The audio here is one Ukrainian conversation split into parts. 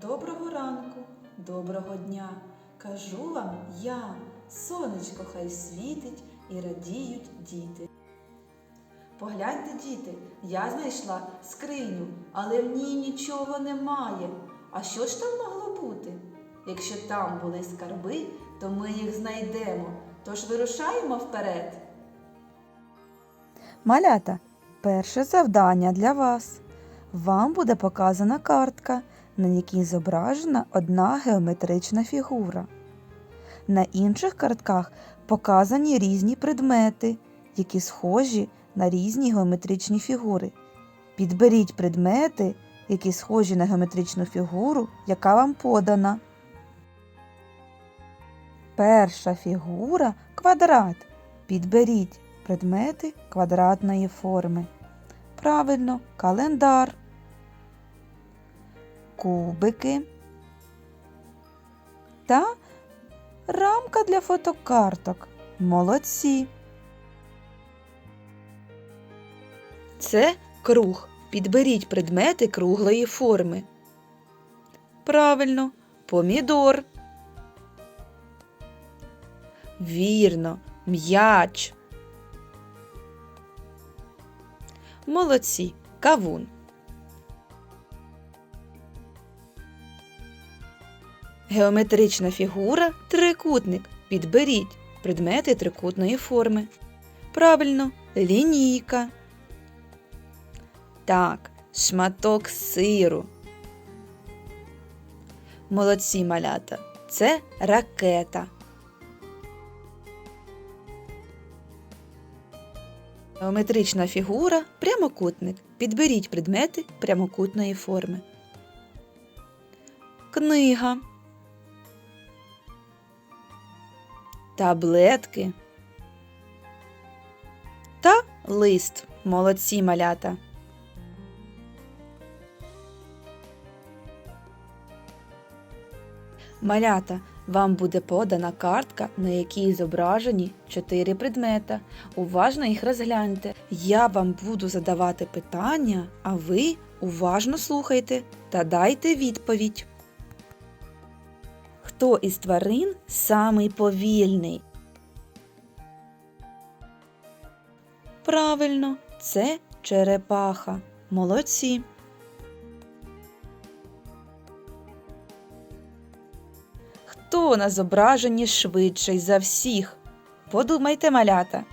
Доброго ранку, доброго дня. Кажу вам я, сонечко хай світить і радіють діти. Погляньте, діти, я знайшла скриню, але в ній нічого немає. А що ж там могло бути? Якщо там були скарби, то ми їх знайдемо. Тож вирушаємо вперед. Малята, перше завдання для вас. Вам буде показана картка, на якій зображена одна геометрична фігура. На інших картках показані різні предмети, які схожі на різні геометричні фігури. Підберіть предмети, які схожі на геометричну фігуру, яка вам подана. Перша фігура квадрат. Підберіть предмети квадратної форми. Правильно, календар, кубики та рамка для фотокарток. Молодці. Це круг. Підберіть предмети круглої форми. Правильно, помідор. Вірно, м'яч. Молодці, кавун. Геометрична фігура трикутник. Підберіть предмети трикутної форми. Правильно, лінійка. Так, шматок сиру. Молодці малята. Це ракета. Геометрична фігура прямокутник. Підберіть предмети прямокутної форми. Книга. Таблетки. Та лист. Молодці малята. Малята, вам буде подана картка, на якій зображені чотири предмета. Уважно їх розгляньте. Я вам буду задавати питання, а ви уважно слухайте та дайте відповідь. Хто із тварин самий повільний? Правильно, це черепаха. Молодці. Хто на зображенні швидший за всіх? Подумайте, малята.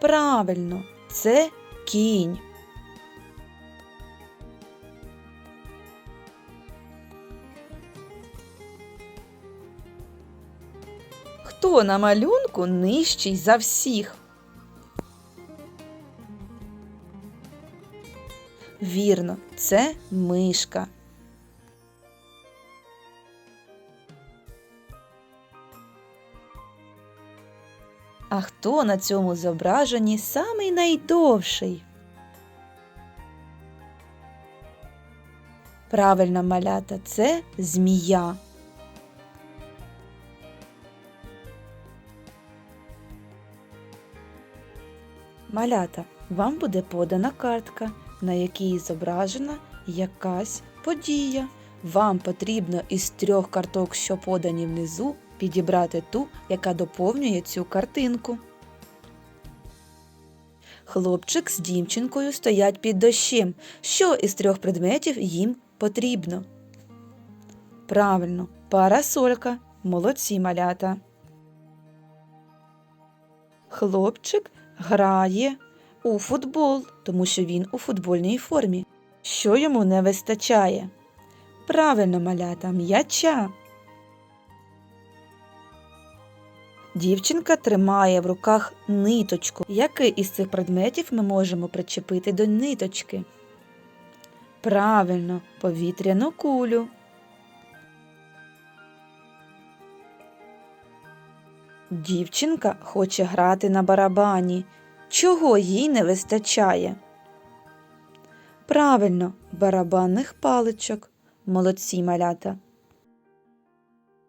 Правильно, це кінь. Хто на малюнку нижчий за всіх? Вірно, це мишка. А хто на цьому зображенні самий найдовший? Правильно, малята, це змія. Малята, вам буде подана картка, на якій зображена якась подія. Вам потрібно із трьох карток, що подані внизу, підібрати ту, яка доповнює цю картинку. Хлопчик з дівчинкою стоять під дощем. Що із трьох предметів їм потрібно? Правильно, парасолька. Молодці малята. Хлопчик грає у футбол, тому що він у футбольній формі. Що йому не вистачає? Правильно, малята, м'яча. Дівчинка тримає в руках ниточку. Який із цих предметів ми можемо причепити до ниточки? Правильно, повітряну кулю. Дівчинка хоче грати на барабані. Чого їй не вистачає? Правильно, барабанних паличок. Молодці малята.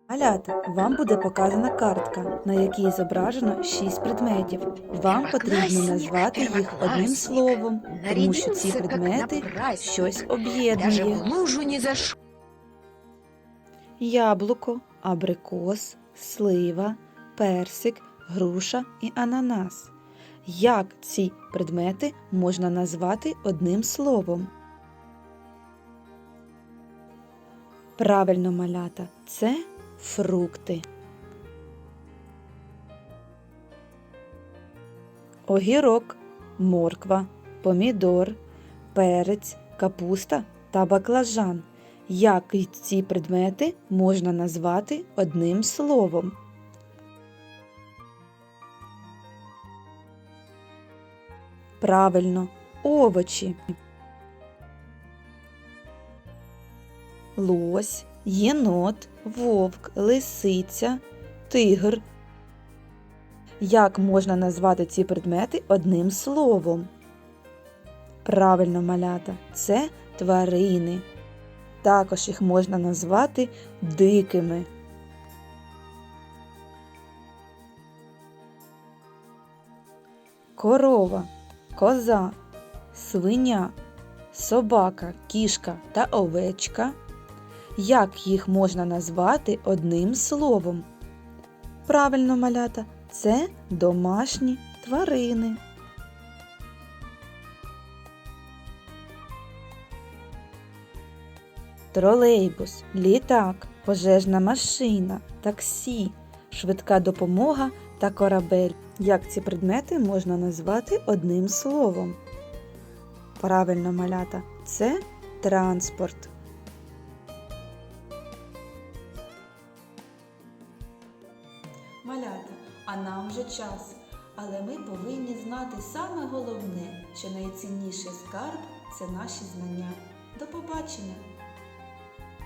Малята, вам буде показана картка, на якій зображено шість предметів. Вам потрібно назвати їх одним словом, тому що ці предмети щось об'єднує. Яблуко, абрикос, слива, персик, груша і ананас. Як ці предмети можна назвати одним словом? Правильно, малята, це фрукти. Огірок, морква, помідор, перець, капуста та баклажан. Як ці предмети можна назвати одним словом? Правильно, овочі. Лось, єнот, вовк, лисиця, тигр. Як можна назвати ці предмети одним словом? Правильно, малята, це тварини. Також їх можна назвати дикими. Корова, коза, свиня, собака, кішка та овечка. Як їх можна назвати одним словом? Правильно, малята, це домашні тварини. Тролейбус, літак, пожежна машина, таксі, швидка допомога та корабель. Як ці предмети можна назвати одним словом? Правильно, малята, це транспорт. Малята, а нам вже час. Але ми повинні знати саме головне, що найцінніший скарб це наші знання. До побачення!